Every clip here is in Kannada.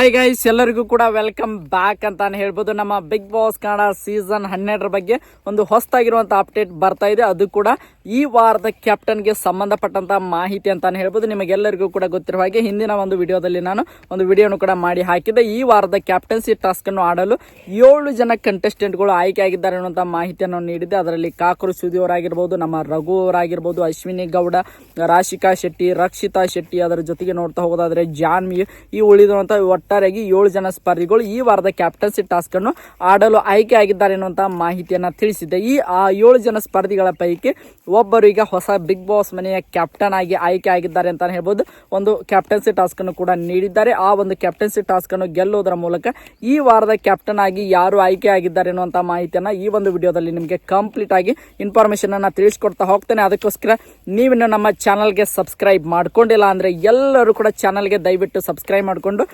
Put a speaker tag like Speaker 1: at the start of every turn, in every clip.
Speaker 1: ಹಾಯ್ ಗೈಸ್ ಎಲ್ಲರಿಗೂ ಕೂಡ ವೆಲ್ಕಮ್ ಬ್ಯಾಕ್ ಅಂತಾನೆ ಹೇಳ್ಬೋದು. ನಮ್ಮ ಬಿಗ್ ಬಾಸ್ ಕನ್ನಡ ಸೀಸನ್ ಹನ್ನೆರಡರ ಬಗ್ಗೆ ಒಂದು ಹೊಸದಾಗಿರುವಂಥ ಅಪ್ಡೇಟ್ ಬರ್ತಾ ಇದೆ. ಅದು ಕೂಡ ಈ ವಾರದ ಕ್ಯಾಪ್ಟನ್ಗೆ ಸಂಬಂಧಪಟ್ಟಂಥ ಮಾಹಿತಿ ಅಂತಾನೆ ಹೇಳ್ಬೋದು. ನಿಮಗೆಲ್ಲರಿಗೂ ಕೂಡ ಗೊತ್ತಿರುವ ಹಾಗೆ ಹಿಂದಿನ ಒಂದು ವಿಡಿಯೋದಲ್ಲಿ ನಾನು ಒಂದು ವಿಡಿಯೋನು ಕೂಡ ಮಾಡಿ ಹಾಕಿದ್ದೆ. ಈ ವಾರದ ಕ್ಯಾಪ್ಟನ್ಸಿ ಟಾಸ್ಕನ್ನು ಆಡಲು ಏಳು ಜನ ಕಂಟೆಸ್ಟೆಂಟ್ಗಳು ಆಯ್ಕೆ ಆಗಿದ್ದಾರೆ ಅನ್ನುವಂಥ ಮಾಹಿತಿಯನ್ನು ನೀಡಿದೆ ಅದರಲ್ಲಿ ಕಾಕರು ಸುದಿ ಅವರಾಗಿರ್ಬೋದು, ನಮ್ಮ ರಘು ಅವರಾಗಿರ್ಬೋದು, ಅಶ್ವಿನಿ ಗೌಡ, ರಾಶಿಕಾ ಶೆಟ್ಟಿ, ರಕ್ಷಿತಾ ಶೆಟ್ಟಿ ಅದರ ಜೊತೆಗೆ ನೋಡ್ತಾ ಹೋಗೋದಾದರೆ ಜಾನ್ವಿ ಈ ಉಳಿದಿರುವಂಥ ಒಟ್ಟಾರೆಯಾಗಿ ಏಳು ಜನ ಸ್ಪರ್ಧಿಗಳು ಈ ವಾರದ ಕ್ಯಾಪ್ಟನ್ಸಿ ಟಾಸ್ಕ್ ಅನ್ನು ಆಡಲು ಆಯ್ಕೆ ಆಗಿದ್ದಾರೆ ಎನ್ನುವಂತಹ ಮಾಹಿತಿಯನ್ನ ತಿಳಿಸಿದೆ ಈ, ಆ ಏಳು ಜನ ಸ್ಪರ್ಧಿಗಳ ಪೈಕಿ ಒಬ್ಬರು ಈಗ ಹೊಸ ಬಿಗ್ ಬಾಸ್ ಮನೆಯ ಕ್ಯಾಪ್ಟನ್ ಆಗಿ ಆಯ್ಕೆ ಆಗಿದ್ದಾರೆ ಅಂತ ಹೇಳ್ಬೋದು. ಒಂದು ಕ್ಯಾಪ್ಟನ್ಸಿ ಟಾಸ್ಕ್ ಅನ್ನು ಕೂಡ ನೀಡಿದ್ದಾರೆ. ಆ ಒಂದು ಕ್ಯಾಪ್ಟನ್ಸಿ ಟಾಸ್ಕ್ ಅನ್ನು ಗೆಲ್ಲುವುದರ ಮೂಲಕ ಈ ವಾರದ ಕ್ಯಾಪ್ಟನ್ ಆಗಿ ಯಾರು ಆಯ್ಕೆ ಆಗಿದ್ದಾರೆ ಅನ್ನುವಂಥ ಮಾಹಿತಿಯನ್ನ ಈ ಒಂದು ವಿಡಿಯೋದಲ್ಲಿ ನಿಮಗೆ ಕಂಪ್ಲೀಟ್ ಆಗಿ ಇನ್ಫಾರ್ಮೇಷನ್ ಅನ್ನು ತಿಳಿಸ್ಕೊಡ್ತಾ ಹೋಗ್ತೇನೆ. ಅದಕ್ಕೋಸ್ಕರ ನೀವಿನ್ನು ನಮ್ಮ ಚಾನಲ್ಗೆ ಸಬ್ಸ್ಕ್ರೈಬ್ ಮಾಡ್ಕೊಂಡಿಲ್ಲ ಅಂದ್ರೆ ಎಲ್ಲರೂ ಕೂಡ ಚಾನಲ್ಗೆ ದಯವಿಟ್ಟು ಸಬ್ಸ್ಕ್ರೈಬ್ ಮಾಡಿಕೊಂಡು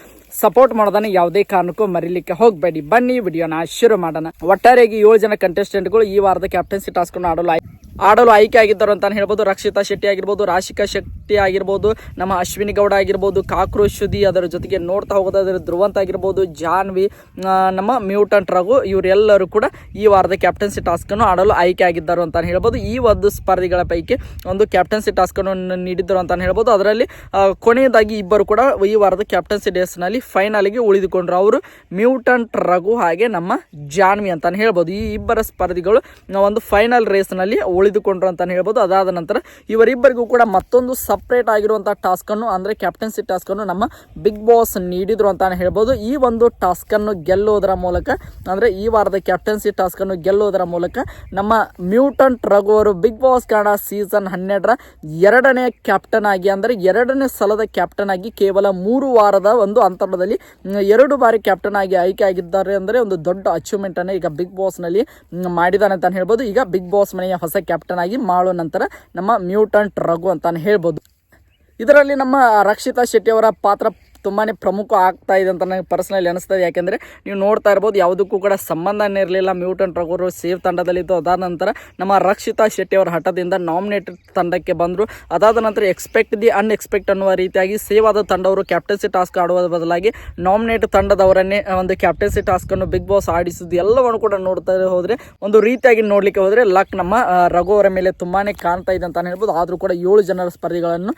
Speaker 1: ಸಪೋರ್ಟ್ ಮಾಡೋದನ್ನ ಯಾವುದೇ ಕಾರಣಕ್ಕೂ ಮರಿಲಿಕ್ಕೆ ಹೋಗಬೇಡಿ. ಬನ್ನಿ, ವಿಡಿಯೋನ ಶುರು ಮಾಡೋಣ. ಒಟ್ಟಾರೆಯಾಗಿ ಏಳು ಜನ ಕಂಟೆಸ್ಟೆಂಟ್ಗಳು ಈ ವಾರದ ಕ್ಯಾಪ್ಟನ್ಸಿ ಟಾಸ್ಕ್ ಆಡಲು ಆಡಲು ಆಯ್ಕೆ ಆಗಿದ್ದರು ಅಂತ ಹೇಳ್ಬೋದು. ರಕ್ಷಿತಾ ಶೆಟ್ಟಿ ಆಗಿರ್ಬೋದು, ರಾಶಿಕಾ ಶೆಟ್ಟಿ ಆಗಿರ್ಬೋದು, ನಮ್ಮ ಅಶ್ವಿನಿ ಗೌಡ ಆಗಿರ್ಬೋದು ಕಾಕ್ರೋಶ್ ಸುದಿ ಅದರ ಜೊತೆಗೆ ನೋಡ್ತಾ ಹೋಗೋದಾದ್ರೆ ಧ್ರುವಂತ ಆಗಿರ್ಬೋದು, ಜಾನ್ವಿ ನಮ್ಮ ಮ್ಯೂಟಂಟ್ ರಘು ಇವರೆಲ್ಲರೂ ಕೂಡ ಈ ವಾರದ ಕ್ಯಾಪ್ಟನ್ಸಿ ಟಾಸ್ಕ್ ಅನ್ನು ಆಡಲು ಆಯ್ಕೆ ಆಗಿದ್ದರು ಅಂತ ಹೇಳ್ಬೋದು. ಈ ಒಂದು ಸ್ಪರ್ಧಿಗಳ ಪೈಕಿ ಒಂದು ಕ್ಯಾಪ್ಟನ್ಸಿ ಟಾಸ್ಕ್ ಅನ್ನು ನೀಡಿದ್ದರು ಅಂತ ಹೇಳ್ಬೋದು. ಅದರಲ್ಲಿ ಕೊನೆಯದಾಗಿ ಇಬ್ಬರು ಕೂಡ ಈ ವಾರದ ಕ್ಯಾಪ್ಟನ್ಸಿ ಡೇಸ್ನಲ್ಲಿ ಫೈನಲ್ಗೆ ಉಳಿದುಕೊಂಡ್ರು. ಅವರು ಮ್ಯೂಟಂಟ್ ರಘು ಹಾಗೆ ನಮ್ಮ ಜಾನ್ವಿ ಅಂತಾನೆ ಹೇಳ್ಬೋದು. ಈ ಇಬ್ಬರ ಸ್ಪರ್ಧಿಗಳು ಒಂದು ಫೈನಲ್ ರೇಸ್ನಲ್ಲಿ ಉಳಿದುಕೊಂಡ್ರು ಅಂತಾನೆ ಹೇಳ್ಬೋದು. ಅದಾದ ನಂತರ ಇವರಿಬ್ಬರಿಗೂ ಕೂಡ ಮತ್ತೊಂದು ಸಪ್ರೇಟ್ ಆಗಿರುವಂಥ ಟಾಸ್ಕನ್ನು ಅಂದರೆ ಕ್ಯಾಪ್ಟನ್ಸಿ ಟಾಸ್ಕನ್ನು ನಮ್ಮ ಬಿಗ್ ಬಾಸ್ ನೀಡಿದ್ರು ಅಂತಾನೆ ಹೇಳ್ಬೋದು. ಈ ಒಂದು ಟಾಸ್ಕನ್ನು ಗೆಲ್ಲುವುದರ ಮೂಲಕ, ಅಂದರೆ ಈ ವಾರದ ಕ್ಯಾಪ್ಟನ್ಸಿ ಟಾಸ್ಕನ್ನು ಗೆಲ್ಲುವುದರ ಮೂಲಕ ನಮ್ಮ ಮ್ಯೂಟಂಟ್ ರಘು ಅವರು ಬಿಗ್ ಬಾಸ್ ಕನ್ನಡ ಸೀಸನ್ ಹನ್ನೆರಡರ ಎರಡನೇ ಕ್ಯಾಪ್ಟನ್ ಆಗಿ, ಅಂದರೆ ಎರಡನೇ ಸಲದ ಕ್ಯಾಪ್ಟನ್ ಆಗಿ ಕೇವಲ ಮೂರು ವಾರದ ಒಂದು ಅಂತರದಲ್ಲಿ ಎರಡು ಬಾರಿ ಕ್ಯಾಪ್ಟನ್ ಆಗಿ ಆಯ್ಕೆ ಆಗಿದ್ದಾರೆ. ಅಂದರೆ ಒಂದು ದೊಡ್ಡ ಅಚೀವ್ಮೆಂಟ್ ಅನ್ನು ಈಗ ಬಿಗ್ ಬಾಸ್ನಲ್ಲಿ ನಲ್ಲಿ ಮಾಡಿದ್ದಾನೆ ಅಂತ ಹೇಳ್ಬೋದು. ಈಗ ಬಿಗ್ ಬಾಸ್ ಮನೆಯ ಹೊಸ ಕ್ಯಾಪ್ಟನ್ ಆಗಿ ಮಾಡೋ ನಂತರ ನಮ್ಮ ಮ್ಯೂಟಂಟ್ ರಘು ಅಂತಾನೆ ಹೇಳ್ಬೋದು. ಇದರಲ್ಲಿ ನಮ್ಮ ರಕ್ಷಿತಾ ಶೆಟ್ಟಿ ಅವರ ಪಾತ್ರ ತುಂಬಾ ಪ್ರಮುಖ ಆಗ್ತಾ ಇದೆ ಅಂತ ನನಗೆ ಪರ್ಸನಲಿ ಅನಿಸ್ತದೆ. ಯಾಕೆಂದರೆ ನೀವು ನೋಡ್ತಾ ಇರ್ಬೋದು ಯಾವುದಕ್ಕೂ ಕೂಡ ಸಂಬಂಧನೇ ಇರಲಿಲ್ಲ. ಮ್ಯೂಟನ್ ರಘುವರು ಸೇವ್ ತಂಡದಲ್ಲಿದ್ದು. ಅದಾದ ನಂತರ ನಮ್ಮ ರಕ್ಷಿತಾ ಶೆಟ್ಟಿ ಅವರ ಹಠದಿಂದ ನಾಮಿನೇಟೆಡ್ ತಂಡಕ್ಕೆ ಬಂದರು. ಅದಾದ ನಂತರ ಎಕ್ಸ್ಪೆಕ್ಟ್ ದಿ ಅನ್ಎಕ್ಸ್ಪೆಕ್ಟ್ ಅನ್ನುವ ರೀತಿಯಾಗಿ ಸೇವ್ ಆದ ತಂಡವರು ಕ್ಯಾಪ್ಟನ್ಸಿ ಟಾಸ್ಕ್ ಆಡುವ ಬದಲಾಗಿ ನಾಮಿನೇಟ್ ತಂಡದವರನ್ನೇ ಒಂದು ಕ್ಯಾಪ್ಟನ್ಸಿ ಟಾಸ್ಕನ್ನು ಬಿಗ್ ಬಾಸ್ ಆಡಿಸಿದ್ದು ಎಲ್ಲವನ್ನು ಕೂಡ ನೋಡ್ತಾ ಹೋದರೆ, ಒಂದು ರೀತಿಯಾಗಿ ನೋಡಲಿಕ್ಕೆ ಹೋದರೆ ಲಕ್ ನಮ್ಮ ರಘು ಅವರ ಮೇಲೆ ತುಂಬಾ ಕಾಣ್ತಾ ಇದೆ ಅಂತ ಹೇಳ್ಬೋದು. ಆದರೂ ಕೂಡ ಏಳು ಜನರ ಸ್ಪರ್ಧಿಗಳನ್ನು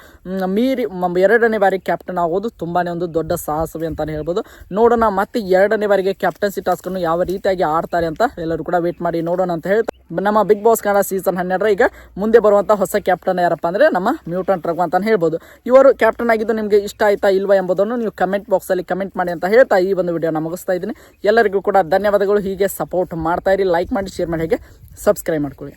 Speaker 1: ಮೀರಿ ಎರಡನೇ ಬಾರಿ ಕ್ಯಾಪ್ಟನ್ ಆಗೋದು ತುಂಬಾ ದೊಡ್ಡ ಸಾಹಸವೇ ಅಂತಾನೆ ಹೇಳ್ಬೋದು. ನೋಡೋಣ, ಮತ್ತೆ ಎರಡನೇ ಬಾರಿಗೆ ಕ್ಯಾಪ್ಟನ್ಸಿ ಟಾಸ್ಕನ್ನು ಯಾವ ರೀತಿಯಾಗಿ ಆಡ್ತಾರೆ ಅಂತ ಎಲ್ಲರೂ ಕೂಡ ವೇಟ್ ಮಾಡಿ ನೋಡೋಣ ಅಂತ ಹೇಳ್ತಾ ನಮ್ಮ ಬಿಗ್ ಬಾಸ್ ಕನ್ನಡ ಸೀಸನ್ ಹನ್ನೆರಡರ ಈಗ ಮುಂದೆ ಬರುವಂತಹ ಹೊಸ ಕ್ಯಾಪ್ಟನ್ ಯಾರಪ್ಪ ಅಂದ್ರೆ ನಮ್ಮ ಮ್ಯೂಟನ್ ರಘು ಅಂತಾನೆ ಹೇಳ್ಬೋದು. ಇವರು ಕ್ಯಾಪ್ಟನ್ ಆಗಿದ್ದು ನಿಮಗೆ ಇಷ್ಟ ಆಯ್ತಾ ಇಲ್ವಾ ಎಂಬುದನ್ನು ನೀವು ಕಮೆಂಟ್ ಬಾಕ್ಸಲ್ಲಿ ಕಮೆಂಟ್ ಮಾಡಿ ಅಂತ ಹೇಳ್ತಾ ಈ ಒಂದು ವಿಡಿಯೋನ ಮುಗಿಸ್ತಾ ಇದ್ದೀನಿ. ಎಲ್ಲರಿಗೂ ಕೂಡ ಧನ್ಯವಾದಗಳು. ಹೀಗೆ ಸಪೋರ್ಟ್ ಮಾಡ್ತಾ ಇರಿ ಲೈಕ್ ಮಾಡಿ ಶೇರ್ ಮಾಡಿ, ಹೇಗೆ ಸಬ್ಸ್ಕ್ರೈಬ್ ಮಾಡ್ಕೊಳ್ಳಿ.